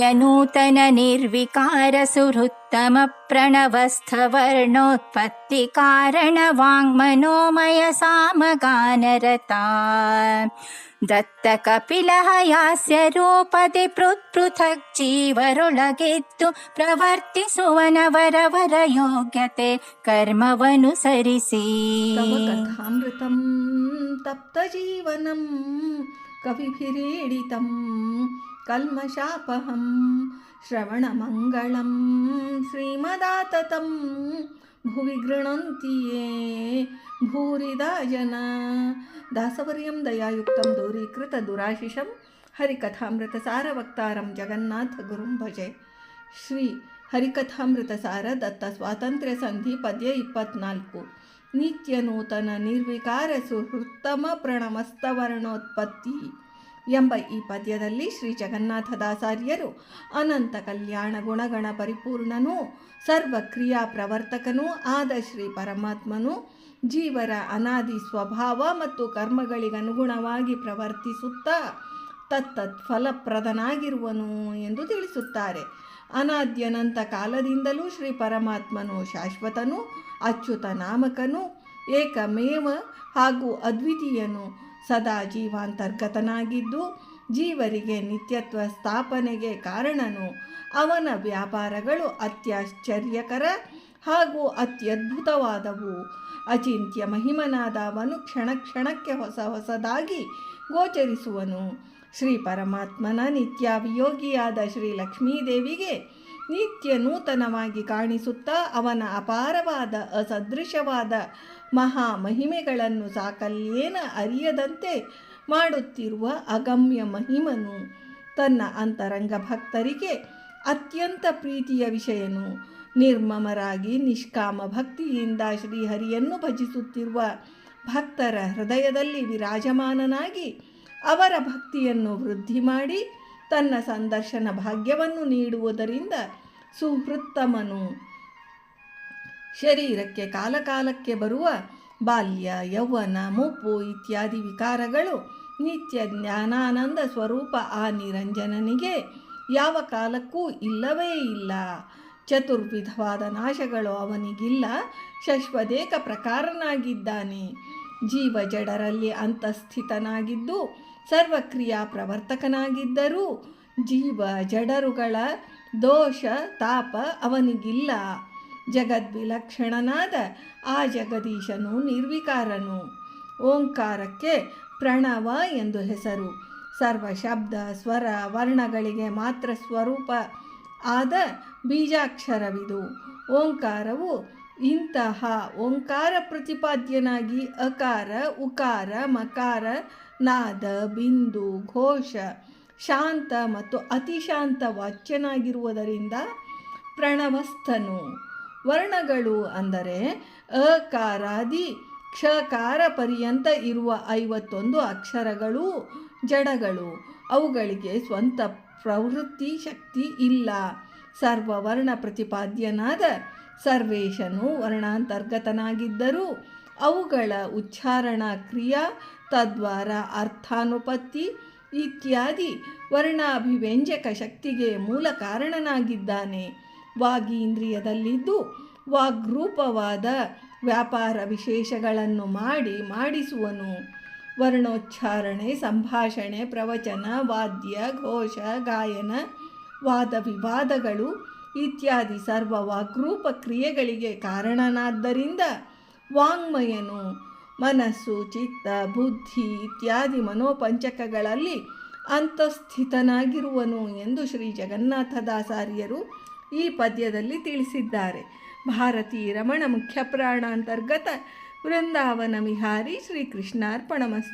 नूतननिर्विकार दत्तकपिलः यास्य रूपदे पृत्पृथक् जीवरुलगित्तु प्रवर्तिसुवनवरवर योग्यते कर्मवनुसरिसीमृतं तप्तजीवनम् कविभिरीडितम् कल्मषापहं श्रवणमङ्गलं श्रीमदाततं भुवि गृह्णन्ति ये भूरिदा जना दासवर्यं दयायुक्तं दूरीकृतदुराशिषं हरिकथामृतसारवक्तारं जगन्नाथगुरुं भजे ಶ್ರೀ ಹರಿಕಥಾಮೃತ ಸಾರ ದತ್ತ ಸ್ವಾತಂತ್ರ್ಯ ಸಂಧಿ ಪದ್ಯ ಇಪ್ಪತ್ನಾಲ್ಕು ನಿತ್ಯ ನೂತನ ನಿರ್ವಿಕಾರ ಸುಹೃತ್ತಮ ಪ್ರಣಮಸ್ತವರ್ಣೋತ್ಪತ್ತಿ ಎಂಬ ಈ ಪದ್ಯದಲ್ಲಿ ಶ್ರೀ ಜಗನ್ನಾಥದಾಸಾರ್ಯರು ಅನಂತ ಕಲ್ಯಾಣ ಗುಣಗಣ ಪರಿಪೂರ್ಣನೂ ಸರ್ವಕ್ರಿಯಾ ಪ್ರವರ್ತಕನೂ ಆದ ಶ್ರೀ ಪರಮಾತ್ಮನು ಜೀವರ ಅನಾದಿ ಸ್ವಭಾವ ಮತ್ತು ಕರ್ಮಗಳಿಗನುಗುಣವಾಗಿ ಪ್ರವರ್ತಿಸುತ್ತಾ ತತ್ತತ್ ಫಲಪ್ರದನಾಗಿರುವನು ಎಂದು ತಿಳಿಸುತ್ತಾರೆ. ಅನಾದ್ಯನಂತ ಕಾಲದಿಂದಲೂ ಶ್ರೀ ಪರಮಾತ್ಮನು ಶಾಶ್ವತನು, ಅಚ್ಯುತ ನಾಮಕನು, ಏಕಮೇವ ಹಾಗೂ ಅದ್ವಿತೀಯನು. ಸದಾ ಜೀವಾಂತರ್ಗತನಾಗಿದ್ದು ಜೀವರಿಗೆ ನಿತ್ಯತ್ವ ಸ್ಥಾಪನೆಗೆ ಕಾರಣನು. ಅವನ ವ್ಯಾಪಾರಗಳು ಅತ್ಯಾಶ್ಚರ್ಯಕರ ಹಾಗೂ ಅತ್ಯದ್ಭುತವಾದವು. ಅಚಿಂತ್ಯ ಮಹಿಮನಾದ ಅವನು ಕ್ಷಣ ಕ್ಷಣಕ್ಕೆ ಹೊಸ ಹೊಸದಾಗಿ ಗೋಚರಿಸುವನು. ಶ್ರೀ ಪರಮಾತ್ಮನ ನಿತ್ಯಾಭಿಯೋಗಿಯಾದ ಶ್ರೀ ಲಕ್ಷ್ಮೀದೇವಿಗೆ ನಿತ್ಯ ನೂತನವಾಗಿ ಕಾಣಿಸುತ್ತಾ ಅವನ ಅಪಾರವಾದ, ಅಸದೃಶವಾದ ಮಹಾ ಮಹಿಮೆಗಳನ್ನು ಸಾಕಲ್ಯೇನ ಅರಿಯದಂತೆ ಮಾಡುತ್ತಿರುವ ಅಗಮ್ಯ ಮಹಿಮನು. ತನ್ನ ಅಂತರಂಗ ಭಕ್ತರಿಗೆ ಅತ್ಯಂತ ಪ್ರೀತಿಯ ವಿಷಯನು. ನಿರ್ಮಮರಾಗಿ ನಿಷ್ಕಾಮ ಭಕ್ತಿಯಿಂದ ಶ್ರೀಹರಿಯನ್ನು ಭಜಿಸುತ್ತಿರುವ ಭಕ್ತರ ಹೃದಯದಲ್ಲಿ ವಿರಾಜಮಾನನಾಗಿ ಅವರ ಭಕ್ತಿಯನ್ನು ವೃದ್ಧಿ ಮಾಡಿ ತನ್ನ ಸಂದರ್ಶನ ಭಾಗ್ಯವನ್ನು ನೀಡುವುದರಿಂದ ಸುಹೃತ್ತಮನು ಶರೀರಕ್ಕೆ ಕಾಲಕಾಲಕ್ಕೆ ಬರುವ ಬಾಲ್ಯ, ಯೌವನ ಮುಪ್ಪು ಇತ್ಯಾದಿ ವಿಕಾರಗಳು ನಿತ್ಯ ಜ್ಞಾನಾನಂದ ಸ್ವರೂಪ ಆ ನಿರಂಜನನಿಗೆ ಯಾವ ಕಾಲಕ್ಕೂ ಇಲ್ಲವೇ ಇಲ್ಲ. ಚತುರ್ವಿಧವಾದ ನಾಶಗಳು ಅವನಿಗಿಲ್ಲ. ಶಶ್ವದೇಕ ಪ್ರಕಾರನಾಗಿದ್ದಾನೆ. ಜೀವ ಜಡರಲ್ಲಿ ಅಂತಸ್ಥಿತನಾಗಿದ್ದು, ಸರ್ವಕ್ರಿಯಾ ಪ್ರವರ್ತಕನಾಗಿದ್ದರೂ ಜೀವ ಜಡರುಗಳ ದೋಷ, ತಾಪ ಅವನಿಗಿಲ್ಲ. ಜಗದ್ವಿಲಕ್ಷಣನಾದ ಆ ಜಗದೀಶನು ನಿರ್ವಿಕಾರನು. ಓಂಕಾರಕ್ಕೆ ಪ್ರಣವ ಎಂದು ಹೆಸರು. ಸರ್ವ ಶಬ್ದ, ಸ್ವರ, ವರ್ಣಗಳಿಗೆ ಮಾತ್ರ ಸ್ವರೂಪ ಆದ ಬೀಜಾಕ್ಷರವಿದು. ಓಂಕಾರವು ಇಂತಹ ಓಂಕಾರ ಪ್ರತಿಪಾದ್ಯನಾಗಿ ಅಕಾರ, ಉಕಾರ, ಮಕಾರ, ನಾದ, ಬಿಂದು, ಘೋಷ ಶಾಂತ ಮತ್ತು ಅತಿಶಾಂತ ವಾಚ್ಯನಾಗಿರುವುದರಿಂದ ಪ್ರಣವಸ್ಥನು. ವರ್ಣಗಳು ಅಂದರೆ ಅಕಾರಾದಿ ಕ್ಷಕಾರ ಪರ್ಯಂತ ಇರುವ ಐವತ್ತೊಂದು ಅಕ್ಷರಗಳು, ಜಡಗಳು. ಅವುಗಳಿಗೆ ಸ್ವಂತ ಪ್ರವೃತ್ತಿ ಶಕ್ತಿ ಇಲ್ಲ. ಸರ್ವವರ್ಣ ಪ್ರತಿಪಾದ್ಯನಾದ ಸರ್ವೇಶನು ವರ್ಣಾಂತರ್ಗತನಾಗಿದ್ದರೂ ಅವುಗಳ ಉಚ್ಚಾರಣ ಕ್ರಿಯಾ ತದ್ವಾರ ಅರ್ಥಾನುಪತ್ತಿ ಇತ್ಯಾದಿ ವರ್ಣಾಭಿವ್ಯಂಜಕ ಶಕ್ತಿಗೆ ಮೂಲ ಕಾರಣನಾಗಿದ್ದಾನೆ. ವಾಗೀಂದ್ರಿಯದಲ್ಲಿದ್ದು ವಾಗ್ರೂಪವಾದ ವ್ಯಾಪಾರ ವಿಶೇಷಗಳನ್ನು ಮಾಡಿ ಮಾಡಿಸುವನು. ವರ್ಣೋಚ್ಚಾರಣೆ, ಸಂಭಾಷಣೆ, ಪ್ರವಚನ, ವಾದ್ಯ, ಘೋಷ, ಗಾಯನ, ವಾದ ವಿವಾದಗಳು ಇತ್ಯಾದಿ ಸರ್ವ ವಾಗ್ರೂಪ ಕ್ರಿಯೆಗಳಿಗೆ ಕಾರಣನಾದ್ದರಿಂದ ವಾಂಗ್ಮಯನು ಮನಸ್ಸು, ಚಿತ್ತ, ಬುದ್ಧಿ ಇತ್ಯಾದಿ ಮನೋಪಂಚಕಗಳಲ್ಲಿ ಅಂತಸ್ಥಿತನಾಗಿರುವನು ಎಂದು ಶ್ರೀ ಜಗನ್ನಾಥದಾಸಾರ್ಯರು ಈ ಪದ್ಯದಲ್ಲಿ ತಿಳಿಸಿದ್ದಾರೆ. ಭಾರತೀ ರಮಣ ಮುಖ್ಯಪ್ರಾಣ ಅಂತರ್ಗತ ವೃಂದಾವನ ವಿಹಾರಿ ಶ್ರೀ ಕೃಷ್ಣಾರ್ಪಣಮಸ್ತು